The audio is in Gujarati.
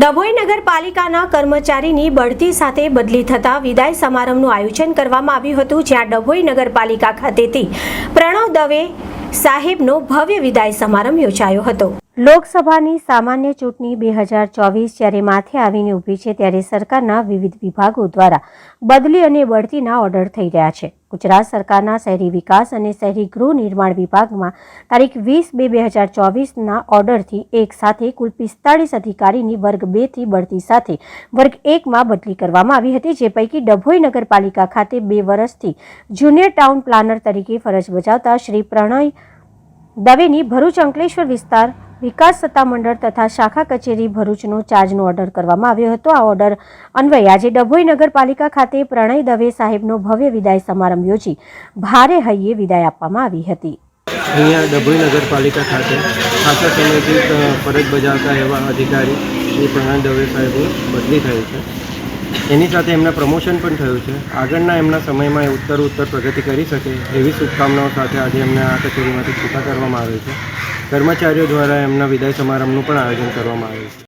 ડભોઈ નગરપાલિકાના કર્મચારીની બઢતી સાથે બદલી થતા વિદાય સમારંભનું આયોજન કરવામાં આવ્યું હતું, જ્યાં ડભોઈ નગરપાલિકા ખાતેથી પ્રણવ દવે સાહેબનો ભવ્ય વિદાય સમારંભ યોજાયો હતો. લોકસભાની સામાન્ય ચૂંટણી બે હજાર ચોવીસ જ્યારે માથે આવીને ઊભી છે ત્યારે સરકારના વિવિધ વિભાગો દ્વારા બદલી અને બઢતીના ઓર્ડર થઈ રહ્યા છે. ગુજરાત સરકારના શહેરી વિકાસ અને શહેરી ગૃહ નિર્માણ વિભાગમાં તારીખ વીસ બે બે હજાર ચોવીસના ઓર્ડરથી એક સાથે કુલ પિસ્તાળીસ અધિકારીની વર્ગ બેથી બઢતી સાથે વર્ગ એકમાં બદલી કરવામાં આવી હતી, જે પૈકી ડભોઈ નગરપાલિકા ખાતે બે વર્ષથી જુનિયર ટાઉન પ્લાનર તરીકે ફરજ બજાવતા શ્રી પ્રણય દવેની ભરૂચ અંકલેશ્વર વિસ્તાર વિકાસ સત્તામંડળ તથા શાખા કચેરી ભરૂચનો ચાર્જનો ઓર્ડર કરવામાં આવ્યો હતો. આ ઓર્ડર અન્વયે આજે ડભોઈ નગરપાલિકા ખાતે પ્રણય દવે સાહેબનો ભવ્ય વિદાય સમારંભ યોજી ભારે હૈયે વિદાય આપવામાં આવી હતી. અહીંયા ડભોઈ નગરપાલિકા ખાતે ખાસા સમયથી ફરજ બજાવતા એવા અધિકારી શ્રી પ્રણય દવે સાહેબની બદલી થઈ છે. એની સાથે એમના પ્રમોશન પણ થયું છે. આગળના એમના સમયમાં એ ઉત્તર ઉત્તર પ્રગતિ કરી શકે એવી શુભકામનાઓ સાથે આજે એમને આ કચેરીમાંથી છૂટા કરવામાં આવે છે. કર્મચારીઓ દ્વારા એમના વિદાય સમારંભનું પણ આયોજન કરવામાં આવ્યું છે.